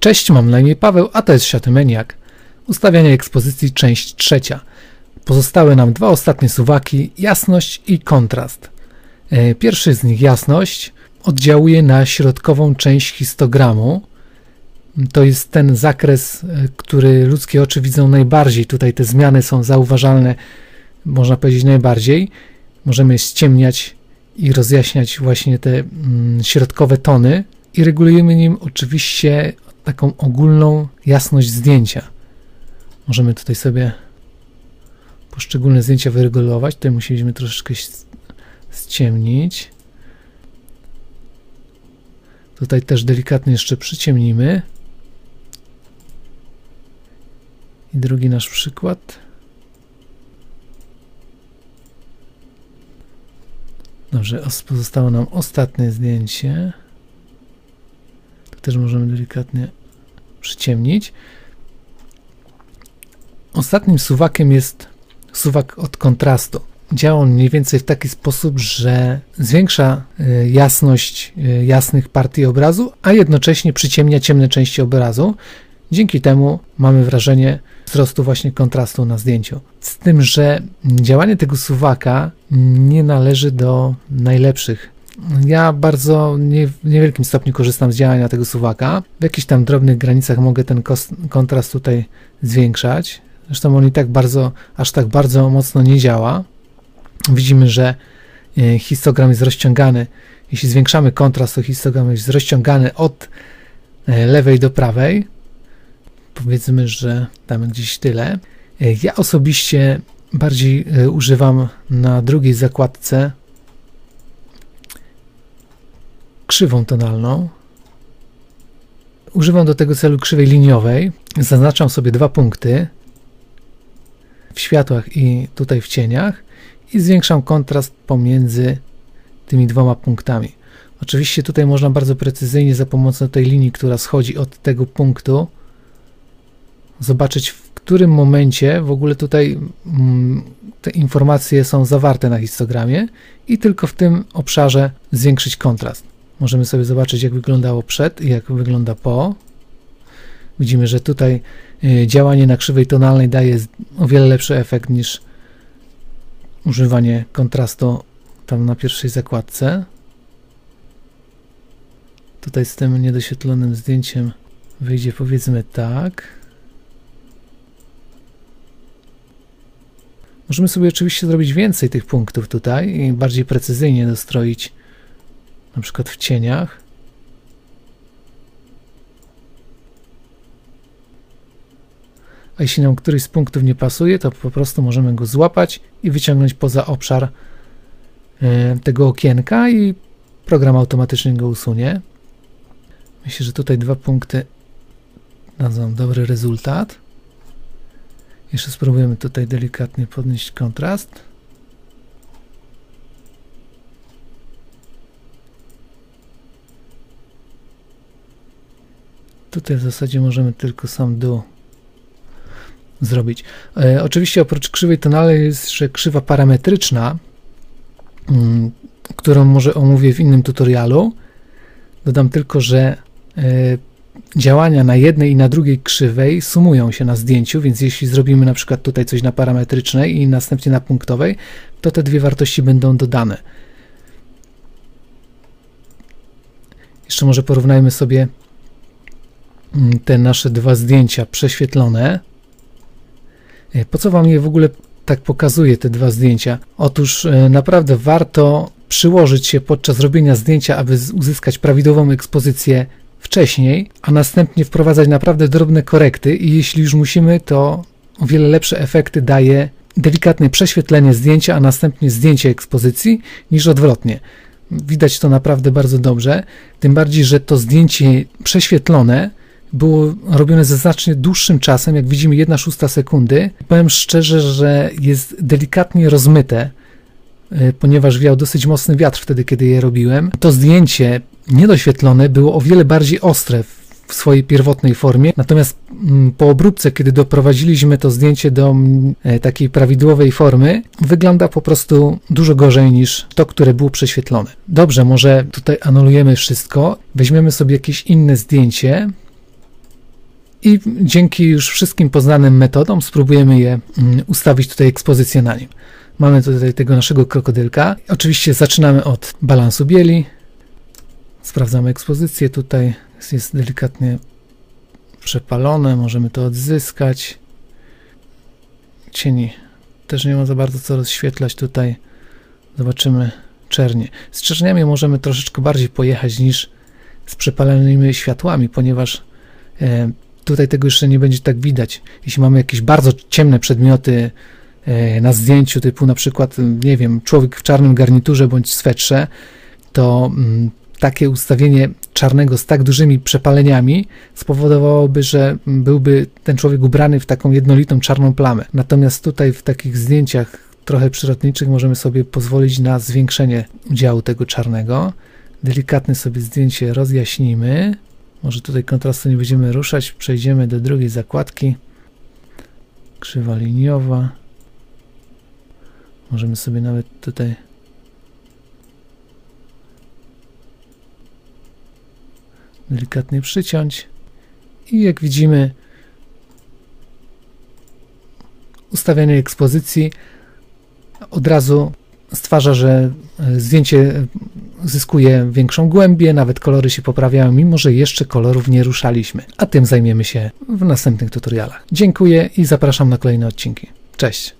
Cześć, mam na imię Paweł, a to jest Światomaniak. Ustawianie ekspozycji, część trzecia. Pozostały nam dwa ostatnie suwaki, jasność i kontrast. E, Pierwszy z nich, jasność, oddziałuje na środkową część histogramu. To jest ten zakres, e, który ludzkie oczy widzą najbardziej. Tutaj te zmiany są zauważalne, można powiedzieć, najbardziej. Możemy ściemniać i rozjaśniać właśnie te mm, środkowe tony i regulujemy nim oczywiście taką ogólną jasność zdjęcia. Możemy tutaj sobie poszczególne zdjęcia wyregulować. Tutaj musieliśmy troszeczkę ściemnić. Tutaj też delikatnie jeszcze przyciemnimy. I drugi nasz przykład. Dobrze, os- pozostało nam ostatnie zdjęcie. Tu też możemy delikatnie przyciemnić. Ostatnim suwakiem jest suwak od kontrastu. Działa on mniej więcej w taki sposób, że zwiększa y, jasność y, jasnych partii obrazu, a jednocześnie przyciemnia ciemne części obrazu. Dzięki temu mamy wrażenie wzrostu właśnie kontrastu na zdjęciu. Z tym, że działanie tego suwaka nie należy do najlepszych. Ja bardzo nie, w niewielkim stopniu korzystam z działania tego suwaka. W jakichś tam drobnych granicach mogę ten kontrast tutaj zwiększać. Zresztą on i tak bardzo, aż tak bardzo mocno nie działa. Widzimy, że e, histogram jest rozciągany. Jeśli zwiększamy kontrast, to histogram jest rozciągany od e, lewej do prawej. Powiedzmy, że damy gdzieś tyle. E, Ja osobiście bardziej używam na drugiej zakładce krzywą tonalną. Używam do tego celu krzywej liniowej. Zaznaczam sobie dwa punkty w światłach i tutaj w cieniach i zwiększam kontrast pomiędzy tymi dwoma punktami. Oczywiście tutaj można bardzo precyzyjnie za pomocą tej linii, która schodzi od tego punktu, zobaczyć w którym momencie w ogóle tutaj mm, te informacje są zawarte na histogramie i tylko w tym obszarze zwiększyć kontrast. Możemy sobie zobaczyć, jak wyglądało przed i jak wygląda po. Widzimy, że tutaj y, działanie na krzywej tonalnej daje o wiele lepszy efekt niż używanie kontrastu tam na pierwszej zakładce. Tutaj z tym niedoświetlonym zdjęciem wyjdzie powiedzmy tak. Możemy sobie oczywiście zrobić więcej tych punktów tutaj i bardziej precyzyjnie dostroić na przykład w cieniach. A jeśli nam któryś z punktów nie pasuje, to po prostu możemy go złapać i wyciągnąć poza obszar e, tego okienka i program automatycznie go usunie. Myślę, że tutaj dwa punkty dadzą dobry rezultat. Jeszcze spróbujemy tutaj delikatnie podnieść kontrast. Tutaj w zasadzie możemy tylko sam dół zrobić. E, oczywiście oprócz krzywej tonalnej jest jeszcze krzywa parametryczna, mm, którą może omówię w innym tutorialu. Dodam tylko, że e, działania na jednej i na drugiej krzywej sumują się na zdjęciu, więc jeśli zrobimy na przykład tutaj coś na parametrycznej i następnie na punktowej, to te dwie wartości będą dodane. Jeszcze może porównajmy sobie te nasze dwa zdjęcia prześwietlone. E, Po co Wam je w ogóle tak pokazuję, te dwa zdjęcia? Otóż e, naprawdę warto przyłożyć się podczas robienia zdjęcia, aby uzyskać prawidłową ekspozycję wcześniej, a następnie wprowadzać naprawdę drobne korekty i jeśli już musimy, to o wiele lepsze efekty daje delikatne prześwietlenie zdjęcia, a następnie zdjęcie ekspozycji niż odwrotnie. Widać to naprawdę bardzo dobrze, tym bardziej, że to zdjęcie prześwietlone było robione ze znacznie dłuższym czasem, jak widzimy 1 szósta sekundy. Powiem szczerze, że jest delikatnie rozmyte, y, ponieważ wiał dosyć mocny wiatr wtedy, kiedy je robiłem. To zdjęcie niedoświetlone było o wiele bardziej ostre w w swojej pierwotnej formie, natomiast mm, po obróbce, kiedy doprowadziliśmy to zdjęcie do mm, e, takiej prawidłowej formy, wygląda po prostu dużo gorzej niż to, które było prześwietlone. Dobrze, może tutaj anulujemy wszystko, weźmiemy sobie jakieś inne zdjęcie, i dzięki już wszystkim poznanym metodom spróbujemy je mm, ustawić tutaj ekspozycję na nim. Mamy tutaj tego naszego krokodylka. Oczywiście zaczynamy od balansu bieli. Sprawdzamy ekspozycję. Tutaj jest delikatnie przepalone. Możemy to odzyskać. Cieni też nie ma za bardzo co rozświetlać tutaj. Zobaczymy czernie. Z czerniami możemy troszeczkę bardziej pojechać niż z przepalonymi światłami, ponieważ e, tutaj tego jeszcze nie będzie tak widać. Jeśli mamy jakieś bardzo ciemne przedmioty e, na zdjęciu, typu na przykład, nie wiem, człowiek w czarnym garniturze bądź swetrze, to takie ustawienie czarnego z tak dużymi przepaleniami spowodowałoby, że byłby ten człowiek ubrany w taką jednolitą czarną plamę. Natomiast tutaj w takich zdjęciach trochę przyrodniczych możemy sobie pozwolić na zwiększenie udziału tego czarnego. Delikatne sobie zdjęcie rozjaśnimy. Może tutaj kontrastu nie będziemy ruszać. Przejdziemy do drugiej zakładki. Krzywa liniowa. Możemy sobie nawet tutaj delikatnie przyciąć. I jak widzimy, ustawianie ekspozycji od razu stwarza, że zdjęcie zyskuje większą głębię, nawet kolory się poprawiają, mimo że jeszcze kolorów nie ruszaliśmy. A tym zajmiemy się w następnych tutorialach. Dziękuję i zapraszam na kolejne odcinki. Cześć!